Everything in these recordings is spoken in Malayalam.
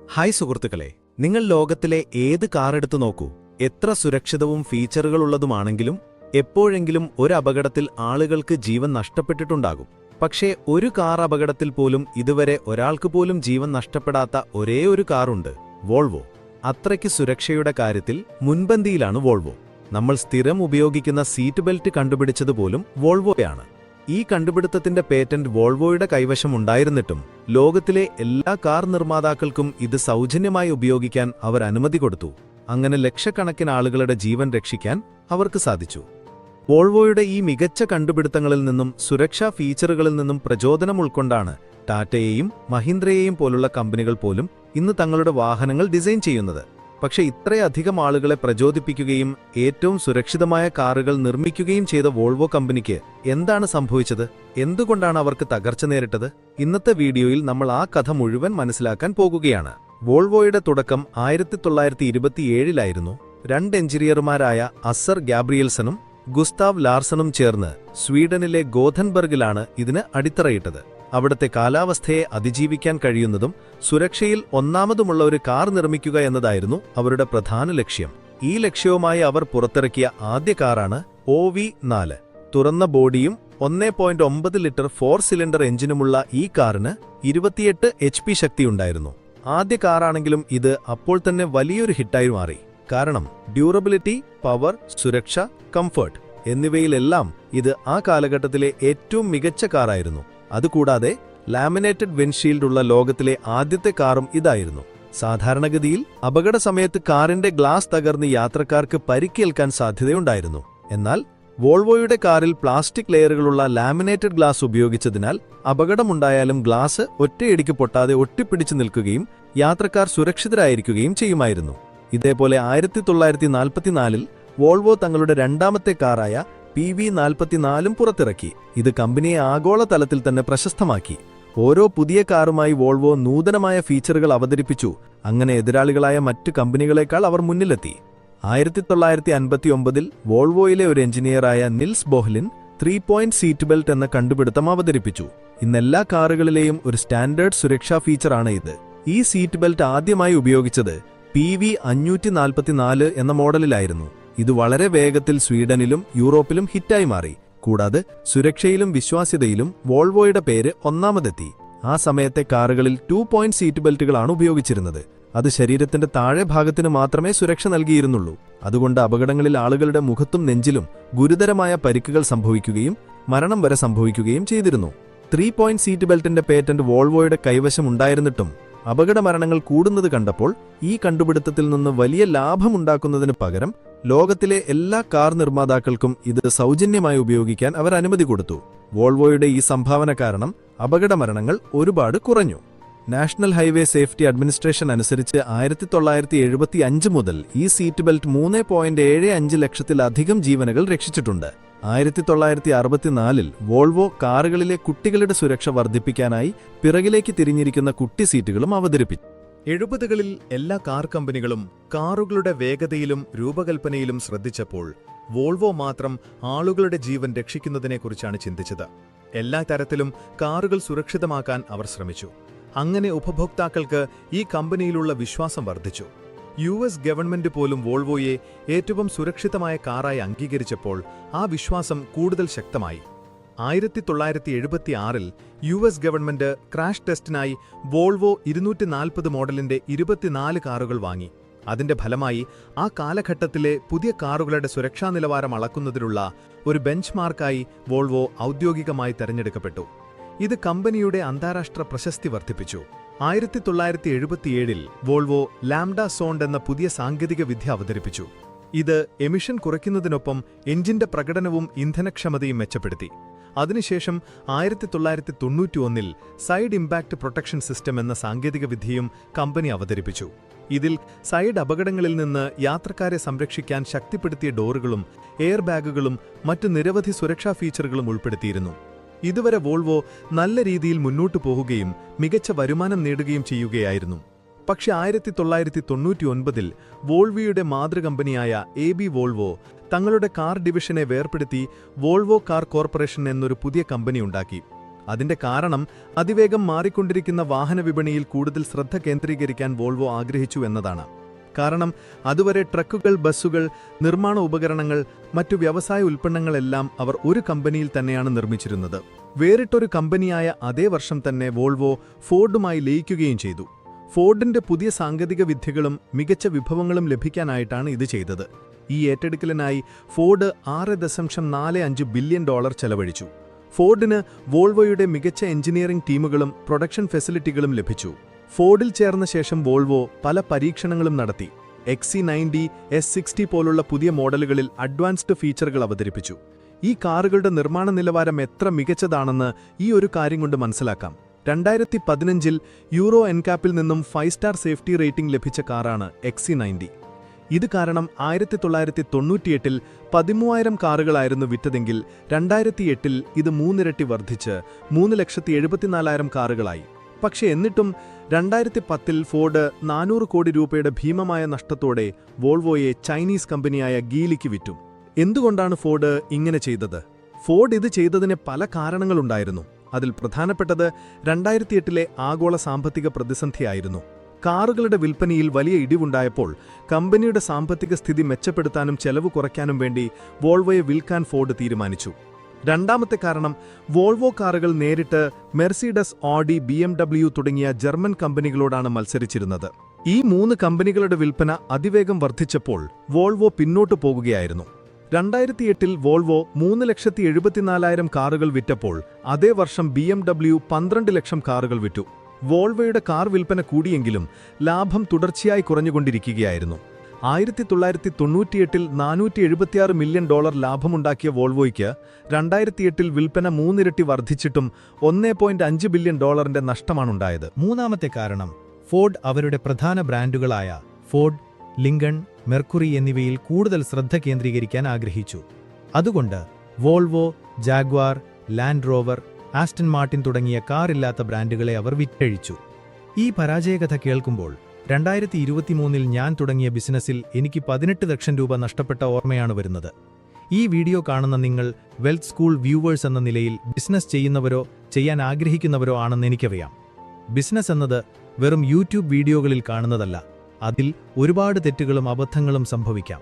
ഹായ് സുഹൃത്തുക്കളെ നിങ്ങൾ ലോകത്തിലെ ഏത് കാർ എടുത്തു നോക്കൂ? എത്ര സുരക്ഷിതവും ഫീച്ചറുകളുള്ളതുമാണെങ്കിലും എപ്പോഴെങ്കിലും ഒരു അപകടത്തിൽ ആളുകൾക്ക് ജീവൻ നഷ്ടപ്പെട്ടിട്ടുണ്ടാകും. പക്ഷേ ഒരു കാർ അപകടത്തിൽ പോലും ഇതുവരെ ഒരാൾക്ക് പോലും ജീവൻ നഷ്ടപ്പെടാത്ത ഒരേ ഒരു കാറുണ്ട് വോൾവോ. അത്രയ്ക്ക് സുരക്ഷയുടെ കാര്യത്തിൽ മുൻപന്തിയിലാണ് വോൾവോ. നമ്മൾ സ്ഥിരം ഉപയോഗിക്കുന്ന സീറ്റ് ബെൽറ്റ് കണ്ടുപിടിച്ചതുപോലും വോൾവോയാണ്. ഈ കണ്ടുപിടുത്തത്തിന്റെ പേറ്റന്റ് വോൾവോയുടെ കൈവശമുണ്ടായിരുന്നിട്ടും ലോകത്തിലെ എല്ലാ കാർ നിർമ്മാതാക്കൾക്കും ഇത് സൗജന്യമായി ഉപയോഗിക്കാൻ അവർ അനുമതി കൊടുത്തു. അങ്ങനെ ലക്ഷക്കണക്കിന് ആളുകളുടെ ജീവൻ രക്ഷിക്കാൻ അവർക്ക് സാധിച്ചു. വോൾവോയുടെ ഈ മികച്ച കണ്ടുപിടുത്തങ്ങളിൽ നിന്നും സുരക്ഷാ ഫീച്ചറുകളിൽ നിന്നും പ്രചോദനം ഉൾക്കൊണ്ടാണ് ടാറ്റയെയും മഹീന്ദ്രയെയും പോലുള്ള കമ്പനികൾ പോലും ഇന്ന് തങ്ങളുടെ വാഹനങ്ങൾ ഡിസൈൻ ചെയ്യുന്നത്. പക്ഷേ ഇത്രയധികം ആളുകളെ പ്രചോദിപ്പിക്കുകയും ഏറ്റവും സുരക്ഷിതമായ കാറുകൾ നിർമ്മിക്കുകയും ചെയ്ത വോൾവോ കമ്പനിക്ക് എന്താണ് സംഭവിച്ചത്? എന്തുകൊണ്ടാണ് അവർക്ക് തകർച്ച നേരിട്ടത്? ഇന്നത്തെ വീഡിയോയിൽ നമ്മൾ ആ കഥ മുഴുവൻ മനസ്സിലാക്കാൻ പോകുകയാണ്. വോൾവോയുടെ തുടക്കം ആയിരത്തി തൊള്ളായിരത്തി ഇരുപത്തിയേഴിലായിരുന്നു രണ്ട് എഞ്ചിനീയർമാരായ അസർ ഗാബ്രിയൽസനും ഗുസ്താവ് ലാർസണും ചേർന്ന് സ്വീഡനിലെ ഗോഥൻബർഗിലാണ് ഇതിന് അടിത്തറയിട്ടത്. അവിടുത്തെ കാലാവസ്ഥയെ അതിജീവിക്കാൻ കഴിയുന്നതും സുരക്ഷയിൽ ഒന്നാമതുമുള്ള ഒരു കാർ നിർമ്മിക്കുക എന്നതായിരുന്നു അവരുടെ പ്രധാന ലക്ഷ്യം. ഈ ലക്ഷ്യവുമായി അവർ പുറത്തിറക്കിയ ആദ്യ കാറാണ് ഒ വി നാല്. തുറന്ന ബോഡിയും ഒന്നേ പോയിന്റ് ഒമ്പത് ലിറ്റർ ഫോർ സിലിണ്ടർ എഞ്ചിനുമുള്ള ഈ കാറിന് ഇരുപത്തിയെട്ട് എച്ച് പി ശക്തിയുണ്ടായിരുന്നു. ആദ്യ കാറാണെങ്കിലും ഇത് അപ്പോൾ തന്നെ വലിയൊരു ഹിറ്റായി മാറി. കാരണം ഡ്യൂറബിലിറ്റി പവർ സുരക്ഷ കംഫർട്ട് എന്നിവയിലെല്ലാം ഇത് ആ കാലഘട്ടത്തിലെ ഏറ്റവും മികച്ച കാറായിരുന്നു. അതുകൂടാതെ ലാമിനേറ്റഡ് വിൻഷീൽഡ് ഉള്ള ലോകത്തിലെ ആദ്യത്തെ കാറും ഇതായിരുന്നു. സാധാരണഗതിയിൽ അപകട സമയത്ത് കാറിന്റെ ഗ്ലാസ് തകർന്ന് യാത്രക്കാർക്ക് പരിക്കേൽക്കാൻ സാധ്യതയുണ്ടായിരുന്നു. എന്നാൽ വോൾവോയുടെ കാറിൽ പ്ലാസ്റ്റിക് ലെയറുകളുള്ള ലാമിനേറ്റഡ് ഗ്ലാസ് ഉപയോഗിച്ചതിനാൽ അപകടമുണ്ടായാലും ഗ്ലാസ് ഒറ്റയടിക്ക് പൊട്ടാതെ ഒട്ടിപ്പിടിച്ചു നിൽക്കുകയും യാത്രക്കാർ സുരക്ഷിതരായിരിക്കുകയും ചെയ്യുമായിരുന്നു. ഇതേപോലെ ആയിരത്തി തൊള്ളായിരത്തി നാൽപ്പത്തിനാലിൽ വോൾവോ തങ്ങളുടെ രണ്ടാമത്തെ കാറായ പി വി നാൽപ്പത്തിനാലും പുറത്തിറക്കി. ഇത് കമ്പനിയെ ആഗോളതലത്തിൽ തന്നെ പ്രശസ്തമാക്കി. ഓരോ പുതിയ കാറുമായി വോൾവോ നൂതനമായ ഫീച്ചറുകൾ അവതരിപ്പിച്ചു. അങ്ങനെ എതിരാളികളായ മറ്റു കമ്പനികളെക്കാൾ അവർ മുന്നിലെത്തി. ആയിരത്തി തൊള്ളായിരത്തി അൻപത്തിയൊമ്പതിൽ വോൾവോയിലെ ഒരു എഞ്ചിനീയറായ Nils Bohlin three point seat belt എന്ന കണ്ടുപിടുത്തം അവതരിപ്പിച്ചു. ഇന്നെല്ലാ കാറുകളിലെയും ഒരു സ്റ്റാൻഡേർഡ് സുരക്ഷാ ഫീച്ചറാണ് ഇത്. ഈ സീറ്റ് ബെൽറ്റ് ആദ്യമായി ഉപയോഗിച്ചത് പി വി അഞ്ഞൂറ്റി നാൽപ്പത്തിനാല് എന്ന മോഡലിലായിരുന്നു. ഇത് വളരെ വേഗത്തിൽ സ്വീഡനിലും യൂറോപ്പിലും ഹിറ്റായി മാറി. കൂടാതെ സുരക്ഷയിലും വിശ്വാസ്യതയിലും വോൾവോയുടെ പേര് ഒന്നാമതെത്തി. ആ സമയത്തെ കാറുകളിൽ ടു പോയിന്റ് സീറ്റ് ബെൽറ്റുകളാണ് ഉപയോഗിച്ചിരുന്നത്. അത് ശരീരത്തിന്റെ താഴെ ഭാഗത്തിന് മാത്രമേ സുരക്ഷ നൽകിയിരുന്നുള്ളൂ. അതുകൊണ്ട് അപകടങ്ങളിൽ ആളുകളുടെ മുഖത്തും നെഞ്ചിലും ഗുരുതരമായ പരിക്കുകൾ സംഭവിക്കുകയും മരണം വരെ സംഭവിക്കുകയും ചെയ്തിരുന്നു. ത്രീ പോയിന്റ് സീറ്റ് ബെൽറ്റിന്റെ പേറ്റന്റ് വോൾവോയുടെ കൈവശം ഉണ്ടായിരുന്നിട്ടും അപകട മരണങ്ങൾ കൂടുന്നത് കണ്ടപ്പോൾ ഈ കണ്ടുപിടുത്തത്തിൽ നിന്ന് വലിയ ലാഭമുണ്ടാക്കുന്നതിന് പകരം ലോകത്തിലെ എല്ലാ കാർ നിർമ്മാതാക്കൾക്കും ഇത് സൗജന്യമായി ഉപയോഗിക്കാൻ അവർ അനുമതി കൊടുത്തു. വോൾവോയുടെ ഈ സംഭാവന കാരണം അപകടമരണങ്ങൾ ഒരുപാട് കുറഞ്ഞു. നാഷണൽ ഹൈവേ സേഫ്റ്റി അഡ്മിനിസ്ട്രേഷൻ അനുസരിച്ച് ആയിരത്തി തൊള്ളായിരത്തി എഴുപത്തി അഞ്ച് മുതൽ ഈ സീറ്റ് ബെൽറ്റ് മൂന്ന് പോയിന്റ് ഏഴ് അഞ്ച് ലക്ഷത്തിലധികം ജീവനുകൾ രക്ഷിച്ചിട്ടുണ്ട്. ആയിരത്തി തൊള്ളായിരത്തി അറുപത്തിനാലിൽ വോൾവോ കാറുകളിലെ കുട്ടികളുടെ സുരക്ഷ വർദ്ധിപ്പിക്കാനായി പിറകിലേക്ക് തിരിഞ്ഞിരിക്കുന്ന കുട്ടി സീറ്റുകളും അവതരിപ്പിച്ചു. എഴുപതുകളിൽ എല്ലാ കാർ കമ്പനികളും കാറുകളുടെ വേഗതയിലും രൂപകൽപ്പനയിലും ശ്രദ്ധിച്ചപ്പോൾ വോൾവോ മാത്രം ആളുകളുടെ ജീവൻ രക്ഷിക്കുന്നതിനെക്കുറിച്ചാണ് ചിന്തിച്ചത്. എല്ലാ തരത്തിലും കാറുകൾ സുരക്ഷിതമാക്കാൻ അവർ ശ്രമിച്ചു. അങ്ങനെ ഉപഭോക്താക്കൾക്ക് ഈ കമ്പനിയിലുള്ള വിശ്വാസം വർദ്ധിച്ചു. യു എസ് ഗവൺമെന്റ് പോലും വോൾവോയെ ഏറ്റവും സുരക്ഷിതമായ കാറായി അംഗീകരിച്ചപ്പോൾ ആ വിശ്വാസം കൂടുതൽ ശക്തമായി. ആയിരത്തി തൊള്ളായിരത്തി എഴുപത്തിയാറിൽ യു എസ് ഗവൺമെന്റ് ക്രാഷ് ടെസ്റ്റിനായി വോൾവോ ഇരുന്നൂറ്റി നാൽപ്പത് മോഡലിന്റെ ഇരുപത്തിനാല് കാറുകൾ വാങ്ങി. അതിന്റെ ഫലമായി ആ കാലഘട്ടത്തിലെ പുതിയ കാറുകളുടെ സുരക്ഷാ നിലവാരം അളക്കുന്നതിനുള്ള ഒരു ബെഞ്ച് മാർക്കായി വോൾവോ ഔദ്യോഗികമായി തെരഞ്ഞെടുക്കപ്പെട്ടു. ഇത് കമ്പനിയുടെ അന്താരാഷ്ട്ര പ്രശസ്തി വർദ്ധിപ്പിച്ചു. ആയിരത്തി തൊള്ളായിരത്തി എഴുപത്തിയേഴിൽ വോൾവോ ലാംഡ സോണ്ട് എന്ന പുതിയ സാങ്കേതിക വിദ്യ അവതരിപ്പിച്ചു. ഇത് എമിഷൻ കുറയ്ക്കുന്നതിനൊപ്പം എഞ്ചിന്റെ പ്രകടനവും ഇന്ധനക്ഷമതയും മെച്ചപ്പെടുത്തി. അതിനുശേഷം ആയിരത്തി തൊള്ളായിരത്തി തൊണ്ണൂറ്റി ഒന്നിൽ സൈഡ് ഇമ്പാക്ട് പ്രൊട്ടക്ഷൻ സിസ്റ്റം എന്ന സാങ്കേതിക സാങ്കേതികവിദ്യയും കമ്പനി അവതരിപ്പിച്ചു. ഇതിൽ സൈഡ് അപകടങ്ങളിൽ നിന്ന് യാത്രക്കാരെ സംരക്ഷിക്കാൻ ശക്തിപ്പെടുത്തിയ ഡോറുകളും എയർ ബാഗുകളും മറ്റ് നിരവധി സുരക്ഷാ ഫീച്ചറുകളും ഉൾപ്പെടുത്തിയിരുന്നു. ഇതുവരെ വോൾവോ നല്ല രീതിയിൽ മുന്നോട്ടു പോകുകയും മികച്ച വരുമാനം നേടുകയും ചെയ്യുകയായിരുന്നു. പക്ഷെ ആയിരത്തി തൊള്ളായിരത്തി തൊണ്ണൂറ്റി ഒൻപതിൽ വോൾവിയുടെ മാതൃകമ്പനിയായ എ ബി വോൾവോ തങ്ങളുടെ കാർ ഡിവിഷനെ വേർപ്പെടുത്തി വോൾവോ കാർ കോർപ്പറേഷൻ എന്നൊരു പുതിയ കമ്പനി ഉണ്ടാക്കി. അതിന്റെ കാരണം അതിവേഗം മാറിക്കൊണ്ടിരിക്കുന്ന വാഹന വിപണിയിൽ കൂടുതൽ ശ്രദ്ധ കേന്ദ്രീകരിക്കാൻ വോൾവോ ആഗ്രഹിച്ചു എന്നതാണ്. കാരണം അതുവരെ ട്രക്കുകൾ ബസ്സുകൾ നിർമ്മാണ ഉപകരണങ്ങൾ മറ്റു വ്യവസായ ഉൽപ്പന്നങ്ങളെല്ലാം അവർ ഒരു കമ്പനിയിൽ തന്നെയാണ് നിർമ്മിച്ചിരുന്നത്. വേറിട്ടൊരു കമ്പനിയായ അതേ വർഷം തന്നെ വോൾവോ ഫോർഡുമായി ലയിക്കുകയും ചെയ്തു. ഫോർഡിന്റെ പുതിയ സാങ്കേതിക വിദ്യകളും മികച്ച വിഭവങ്ങളും ലഭിക്കാനായിട്ടാണ് ഇത് ചെയ്തത്. ഈ ഏറ്റെടുക്കലിനായി ഫോർഡ് ആറ് ദശാംശം നാല് അഞ്ച് ബില്യൺ ഡോളർ ചെലവഴിച്ചു. ഫോർഡിന് വോൾവോയുടെ മികച്ച എഞ്ചിനീയറിംഗ് ടീമുകളും പ്രൊഡക്ഷൻ ഫെസിലിറ്റികളും ലഭിച്ചു. ഫോർഡിൽ ചേർന്ന ശേഷം വോൾവോ പല പരീക്ഷണങ്ങളും നടത്തി. എക്സി നയന്റി എസ് സിക്സ്റ്റി പോലുള്ള പുതിയ മോഡലുകളിൽ അഡ്വാൻസ്ഡ് ഫീച്ചറുകൾ അവതരിപ്പിച്ചു. ഈ കാറുകളുടെ നിർമ്മാണ നിലവാരം എത്ര മികച്ചതാണെന്ന് ഈ ഒരു കാര്യം കൊണ്ട് മനസ്സിലാക്കാം. രണ്ടായിരത്തി പതിനഞ്ചിൽ യൂറോ എൻകാപ്പിൽ നിന്നും ഫൈവ് സ്റ്റാർ സേഫ്റ്റി റേറ്റിംഗ് ലഭിച്ച കാറാണ് എക്സി നയന്റി. ഇത് കാരണം ആയിരത്തി തൊള്ളായിരത്തി തൊണ്ണൂറ്റിയെട്ടിൽ പതിമൂവായിരം കാറുകളായിരുന്നു വിറ്റതെങ്കിൽ രണ്ടായിരത്തി എട്ടിൽ ഇത് മൂന്നിരട്ടി വർദ്ധിച്ച് മൂന്ന് ലക്ഷത്തി എഴുപത്തിനാലായിരം കാറുകളായി. പക്ഷേ എന്നിട്ടും രണ്ടായിരത്തി പത്തിൽ ഫോർഡ് നാനൂറ് കോടി രൂപയുടെ ഭീമമായ നഷ്ടത്തോടെ വോൾവോയെ ചൈനീസ് കമ്പനിയായ ഗീലിക്ക് വിറ്റു. എന്തുകൊണ്ടാണ് ഫോർഡ് ഇങ്ങനെ ചെയ്തത്? ഫോർഡ് ഇത് ചെയ്തതിന് പല കാരണങ്ങളുണ്ടായിരുന്നു. അതിൽ പ്രധാനപ്പെട്ടത് രണ്ടായിരത്തിയെട്ടിലെ ആഗോള സാമ്പത്തിക പ്രതിസന്ധിയായിരുന്നു. കാറുകളുടെ വിൽപ്പനയിൽ വലിയ ഇടിവുണ്ടായപ്പോൾ കമ്പനിയുടെ സാമ്പത്തിക സ്ഥിതി മെച്ചപ്പെടുത്താനും ചെലവ് കുറയ്ക്കാനും വേണ്ടി വോൾവോയെ വിൽക്കാൻ ഫോർഡ് തീരുമാനിച്ചു. രണ്ടാമത്തെ കാരണം വോൾവോ കാറുകൾ നേരിട്ട് മെർസിഡസ് ഓഡി ബി തുടങ്ങിയ ജർമ്മൻ കമ്പനികളോടാണ് മത്സരിച്ചിരുന്നത്. ഈ മൂന്ന് കമ്പനികളുടെ വിൽപ്പന അതിവേഗം വർദ്ധിച്ചപ്പോൾ വോൾവോ പിന്നോട്ടു പോകുകയായിരുന്നു. രണ്ടായിരത്തിയെട്ടിൽ വോൾവോ മൂന്ന് ലക്ഷത്തി എഴുപത്തിനാലായിരം കാറുകൾ വിറ്റപ്പോൾ അതേ വർഷം ബി എം ഡബ്ല്യു പന്ത്രണ്ട് ലക്ഷം കാറുകൾ വിറ്റു. വോൾവോയുടെ കാർ വിൽപ്പന കൂടിയെങ്കിലും ലാഭം തുടർച്ചയായി കുറഞ്ഞുകൊണ്ടിരിക്കുകയായിരുന്നു. ആയിരത്തി തൊള്ളായിരത്തി തൊണ്ണൂറ്റിയെട്ടിൽ നാനൂറ്റി എഴുപത്തിയാറ് മില്യൺ ഡോളർ ലാഭമുണ്ടാക്കിയ വോൾവോയ്ക്ക് രണ്ടായിരത്തിയെട്ടിൽ വിൽപ്പന മൂന്നിരട്ടി വർദ്ധിച്ചിട്ടും ഒന്നേ പോയിന്റ് അഞ്ച് ബില്യൺ ഡോളറിന്റെ നഷ്ടമാണുണ്ടായത്. മൂന്നാമത്തെ കാരണം ഫോർഡ് അവരുടെ പ്രധാന ബ്രാൻഡുകളായ ഫോർഡ് ലിങ്കൺ മെർക്കുറി എന്നിവയിൽ കൂടുതൽ ശ്രദ്ധ കേന്ദ്രീകരിക്കാൻ ആഗ്രഹിച്ചു. അതുകൊണ്ട് Volvo Jaguar Land Rover Aston Martin തുടങ്ങിയ കാറില്ലാത്ത ബ്രാൻഡുകളെ അവർ വിറ്റഴിച്ചു. ഈ പരാജയകഥ കേൾക്കുമ്പോൾ രണ്ടായിരത്തി ഇരുപത്തിമൂന്നിൽ ഞാൻ തുടങ്ങിയ ബിസിനസ്സിൽ എനിക്ക് പതിനെട്ട് ലക്ഷം രൂപ നഷ്ടപ്പെട്ട ഓർമ്മയാണ് വരുന്നത്. ഈ വീഡിയോ കാണുന്ന നിങ്ങൾ വെൽത്ത് സ്കൂൾ വ്യൂവേഴ്സ് എന്ന നിലയിൽ ബിസിനസ് ചെയ്യുന്നവരോ ചെയ്യാൻ ആഗ്രഹിക്കുന്നവരോ ആണെന്ന് എനിക്കറിയാം. ബിസിനസ് എന്നത് വെറും യൂട്യൂബ് വീഡിയോകളിൽ കാണുന്നതല്ല. അതിൽ ഒരുപാട് തെറ്റുകളും അബദ്ധങ്ങളും സംഭവിക്കാം.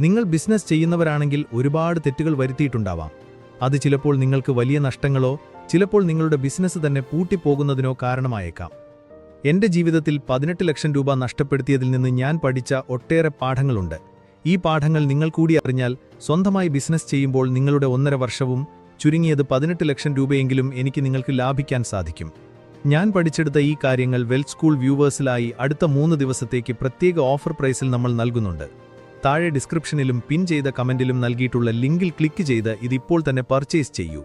നിങ്ങൾ ബിസിനസ് ചെയ്യുന്നവരാണെങ്കിൽ ഒരുപാട് തെറ്റുകൾ വരുത്തിയിട്ടുണ്ടാവാം. അത് ചിലപ്പോൾ നിങ്ങൾക്ക് വലിയ നഷ്ടങ്ങളോ ചിലപ്പോൾ നിങ്ങളുടെ ബിസിനസ് തന്നെ പൂട്ടിപ്പോകുന്നതിനോ കാരണമായേക്കാം. എന്റെ ജീവിതത്തിൽ പതിനെട്ട് ലക്ഷം രൂപ നഷ്ടപ്പെടുത്തിയതിൽ നിന്ന് ഞാൻ പഠിച്ച ഒട്ടേറെ പാഠങ്ങളുണ്ട്. ഈ പാഠങ്ങൾ നിങ്ങൾ കൂടി അറിഞ്ഞാൽ സ്വന്തമായി ബിസിനസ് ചെയ്യുമ്പോൾ നിങ്ങളുടെ ഒന്നര വർഷവും ചുരുങ്ങിയത് പതിനെട്ട് ലക്ഷം രൂപയെങ്കിലും എനിക്ക് നിങ്ങൾക്ക് ലാഭിക്കാൻ സാധിക്കും. ഞാൻ പഠിച്ചെടുത്ത ഈ കാര്യങ്ങൾ വെൽ സ്കൂൾ വ്യൂവേഴ്സിലായി അടുത്ത മൂന്ന് ദിവസത്തേക്ക് പ്രത്യേക ഓഫർ പ്രൈസിൽ നമ്മൾ നൽകുന്നുണ്ട്. താഴെ ഡിസ്ക്രിപ്ഷനിലും പിൻ ചെയ്ത കമന്റിലും നൽകിയിട്ടുള്ള ലിങ്കിൽ ക്ലിക്ക് ചെയ്ത് ഇതിപ്പോൾ തന്നെ പർച്ചേസ് ചെയ്യൂ.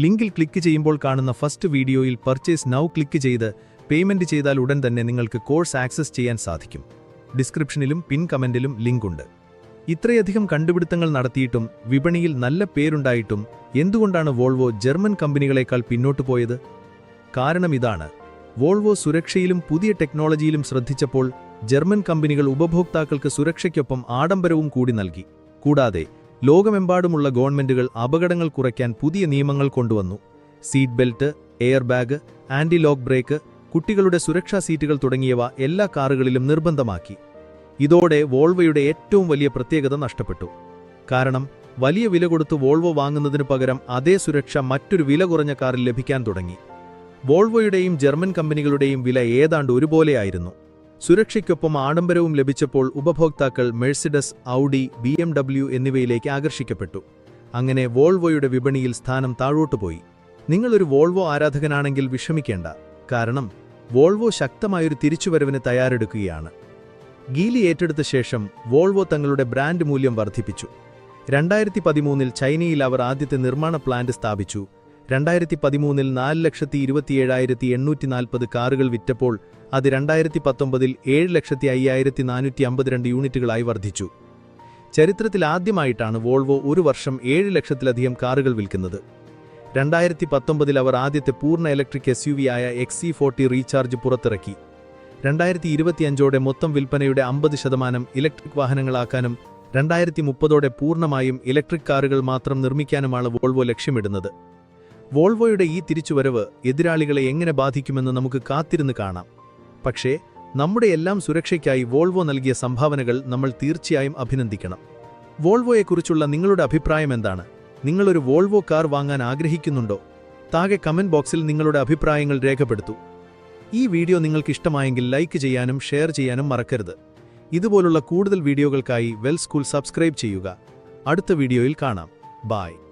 ലിങ്കിൽ ക്ലിക്ക് ചെയ്യുമ്പോൾ കാണുന്ന ഫസ്റ്റ് വീഡിയോയിൽ പർച്ചേസ് നൗ ക്ലിക്ക് ചെയ്ത് പേയ്മെന്റ് ചെയ്താൽ ഉടൻ തന്നെ നിങ്ങൾക്ക് കോഴ്സ് ആക്സസ് ചെയ്യാൻ സാധിക്കും. ഡിസ്ക്രിപ്ഷനിലും പിൻ കമന്റിലും ലിങ്കുണ്ട്. ഇത്രയധികം കണ്ടുപിടുത്തങ്ങൾ നടത്തിയിട്ടും വിപണിയിൽ നല്ല പേരുണ്ടായിട്ടും എന്തുകൊണ്ടാണ് വോൾവോ ജർമ്മൻ കമ്പനികളെക്കാൾ പിന്നോട്ടു പോയത്? കാരണം ഇതാണ്. വോൾവോ സുരക്ഷയിലും പുതിയ ടെക്നോളജിയിലും ശ്രദ്ധിച്ചപ്പോൾ ജർമ്മൻ കമ്പനികൾ ഉപഭോക്താക്കൾക്ക് സുരക്ഷയ്ക്കൊപ്പം ആഡംബരവും കൂടി നൽകി. കൂടാതെ ലോകമെമ്പാടുമുള്ള ഗവൺമെന്റുകൾ അപകടങ്ങൾ കുറയ്ക്കാൻ പുതിയ നിയമങ്ങൾ കൊണ്ടുവന്നു. Seat belt air bag anti lock brake കുട്ടികളുടെ സുരക്ഷാ സീറ്റുകൾ തുടങ്ങിയവ എല്ലാ കാറുകളിലും നിർബന്ധമാക്കി. ഇതോടെ വോൾവോയുടെ ഏറ്റവും വലിയ പ്രത്യേകത നഷ്ടപ്പെട്ടു. കാരണം വലിയ വില കൊടുത്ത് വോൾവോ വാങ്ങുന്നതിനു പകരം അതേ സുരക്ഷ മറ്റൊരു വില കുറഞ്ഞ കാറിൽ ലഭിക്കാൻ തുടങ്ങി. വോൾവോയുടെയും ജർമ്മൻ കമ്പനികളുടെയും വില ഏതാണ്ട് ഒരുപോലെയായിരുന്നു. സുരക്ഷയ്ക്കൊപ്പം ആഡംബരവും ലഭിച്ചപ്പോൾ ഉപഭോക്താക്കൾ Mercedes Audi B M W എന്നിവയിലേക്ക് ആകർഷിക്കപ്പെട്ടു. അങ്ങനെ വോൾവോയുടെ വിപണിയിൽ സ്ഥാനം താഴോട്ടു പോയി. നിങ്ങളൊരു വോൾവോ ആരാധകനാണെങ്കിൽ വിഷമിക്കേണ്ട. കാരണം വോൾവോ ശക്തമായൊരു തിരിച്ചുവരവിന് തയ്യാറെടുക്കുകയാണ്. ഗീലി ഏറ്റെടുത്ത ശേഷം വോൾവോ തങ്ങളുടെ ബ്രാൻഡ് മൂല്യം വർദ്ധിപ്പിച്ചു. രണ്ടായിരത്തി പതിമൂന്നിൽ ചൈനയിൽ അവർ ആദ്യത്തെ നിർമ്മാണ പ്ലാന്റ് സ്ഥാപിച്ചു. രണ്ടായിരത്തി പതിമൂന്നിൽ നാല് ലക്ഷത്തി ഇരുപത്തിയേഴായിരത്തി എണ്ണൂറ്റി നാൽപ്പത് കാറുകൾ വിറ്റപ്പോൾ അത് രണ്ടായിരത്തി പത്തൊമ്പതിൽ ഏഴ് ലക്ഷത്തി അയ്യായിരത്തി നാനൂറ്റി അമ്പത്തിരണ്ട് യൂണിറ്റുകളായി വർദ്ധിച്ചു. ചരിത്രത്തിൽ ആദ്യമായിട്ടാണ് വോൾവോ ഒരു വർഷം ഏഴ് ലക്ഷത്തിലധികം കാറുകൾ വിൽക്കുന്നത്. രണ്ടായിരത്തി പത്തൊമ്പതിൽ അവർ ആദ്യത്തെ പൂർണ ഇലക്ട്രിക് എസ് യു വി ആയ എക്സി ഫോർട്ടി റീചാർജ് പുറത്തിറക്കി. രണ്ടായിരത്തി ഇരുപത്തിയഞ്ചോടെ മൊത്തം വിൽപ്പനയുടെ അമ്പത് ശതമാനം ഇലക്ട്രിക് വാഹനങ്ങളാക്കാനും രണ്ടായിരത്തി മുപ്പതോടെ പൂർണമായും ഇലക്ട്രിക് കാറുകൾ മാത്രം നിർമ്മിക്കാനുമാണ് വോൾവോ ലക്ഷ്യമിടുന്നത്. വോൾവോയുടെ ഈ തിരിച്ചുവരവ് എതിരാളികളെ എങ്ങനെ ബാധിക്കുമെന്ന് നമുക്ക് കാത്തിരുന്ന് കാണാം. പക്ഷേ നമ്മുടെ എല്ലാം സുരക്ഷയ്ക്കായി വോൾവോ നൽകിയ സംഭാവനകൾ നമ്മൾ തീർച്ചയായും അഭിനന്ദിക്കണം. വോൾവോയെക്കുറിച്ചുള്ള നിങ്ങളുടെ അഭിപ്രായം എന്താണ്? നിങ്ങളൊരു വോൾവോ കാർ വാങ്ങാൻ ആഗ്രഹിക്കുന്നുണ്ടോ? താഴെ കമന്റ് ബോക്സിൽ നിങ്ങളുടെ അഭിപ്രായങ്ങൾ രേഖപ്പെടുത്തൂ. ഈ വീഡിയോ നിങ്ങൾക്ക് ഇഷ്ടമായെങ്കിൽ ലൈക്ക് ചെയ്യാനും ഷെയർ ചെയ്യാനും മറക്കരുത്. ഇതുപോലുള്ള കൂടുതൽ വീഡിയോകൾക്കായി വെൽ സ്കൂൾ സബ്സ്ക്രൈബ് ചെയ്യുക. അടുത്ത വീഡിയോയിൽ കാണാം. ബായ്